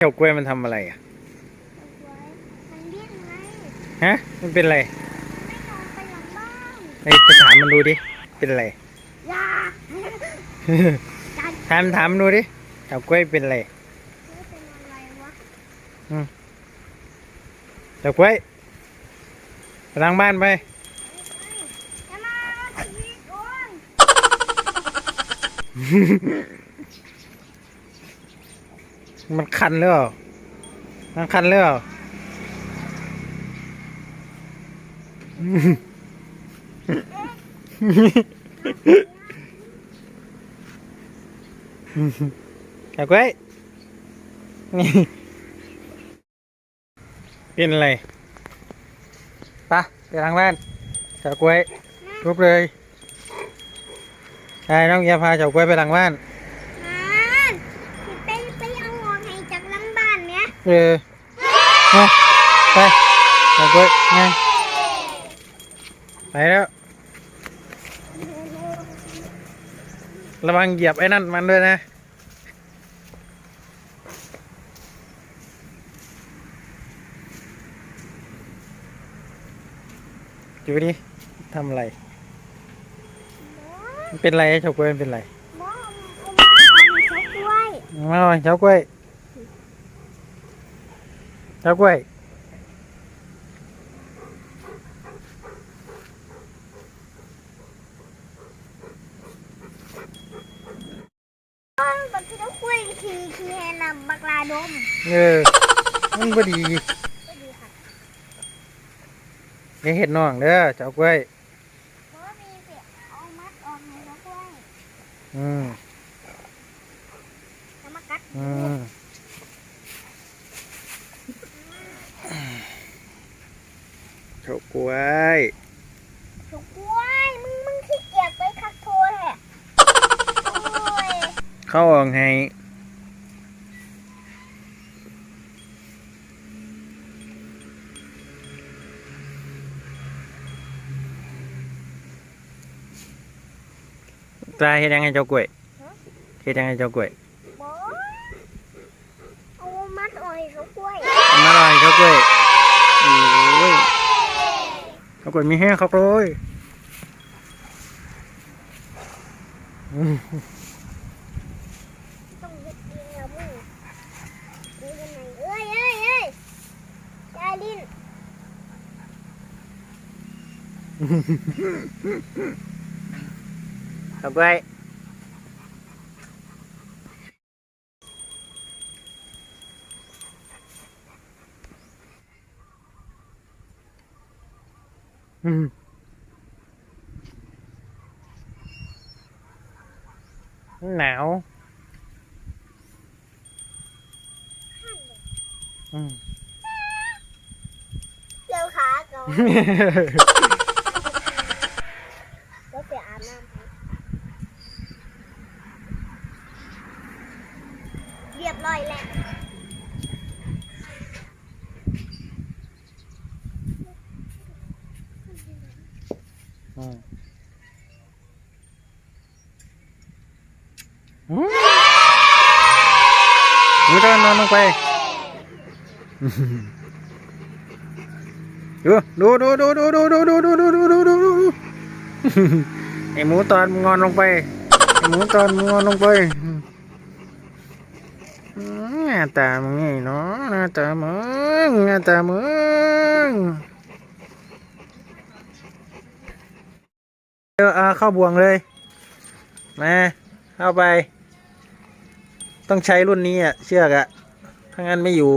เจ้ากล้วยมันทำอะไรอะ มันดิ้นไงฮะ มันเป็นอะไรไม่ยอมไปหลังบ้านไอ้ไปถามมันดูดิ เป็นอะไร อยาจัดถามถามมันดูดิเจ้ากล้วยเป็นอะไรไม่เป็นอะไรวะเจ้ากล้วยไปล้างบ้านไปจะมาชีวิตโอน มันคันหรือเปล่ามันคันหรือเปล่าเจ้ากล้วยนี่เป็นอะไรปะไปล้างบ้านเจ้ากล้วยรุบเลยใช่น้องยาพาเจ้ากล้วยไปล้างบ้านไปไปเอาออกให้จากหลังบ้าน เนี่ยเออมาไปเจ้ากล้วยไงไปแล้ว ระวังเหยียบไอ้นั่นมันด้วยนะดูดิทำอะไรเป็นไรไอ้เฉาก๊วยเป็นไรมามาเอาให้เขาด้วยมาหน่อยเฉาก๊วย เฉาก๊วยบักที่เราคุยขี่ขี่ให้นำบักลาดมเออมันพอดีก็ดีค่ะอย่าเห็ดน้องเด้อเฉาก๊วย เพราะว่ามีเสียเอามัดออกให้เขาด้วยอืมจะมากัด อืม เฉาก๊วยถูกกล้วย มึงมึงขี้เกียจไปคักโทษแหละโอ้ยเข้าออกให้ตาเฮ็ดยังไงเจ้ากล้วยเฮ็ดยังไงเจ้ากล้วย บอเอามัดอ่อยเขากล้วย เอามาหน่อยเจ้ากล้วยโอ้ย เจ้ากล้วยมีแห้งครับเลยอืมต้องเฮ็ดเองนะมึงดูยังไงเอ้ยเอ้ยเอ้ยใจลิ้นเจ้ากล้วย อืมหนาว อืมเกี่ยวขาก่อนแล้วไปอาบน้ำให้เรียบร้อยแล้ว อืมอืมหนูจะนอนลงไปดูดูดูดูดูดูดูดูดูดูดูดูดูไอหมูตอน เนาะหน้าตามึงหน้าตามึงเอาเข้าบ่วงเลย มาเข้าไป ต้องใช้รุ่นนี้อะ เชือกอะ ถ้างั้นไม่อยู่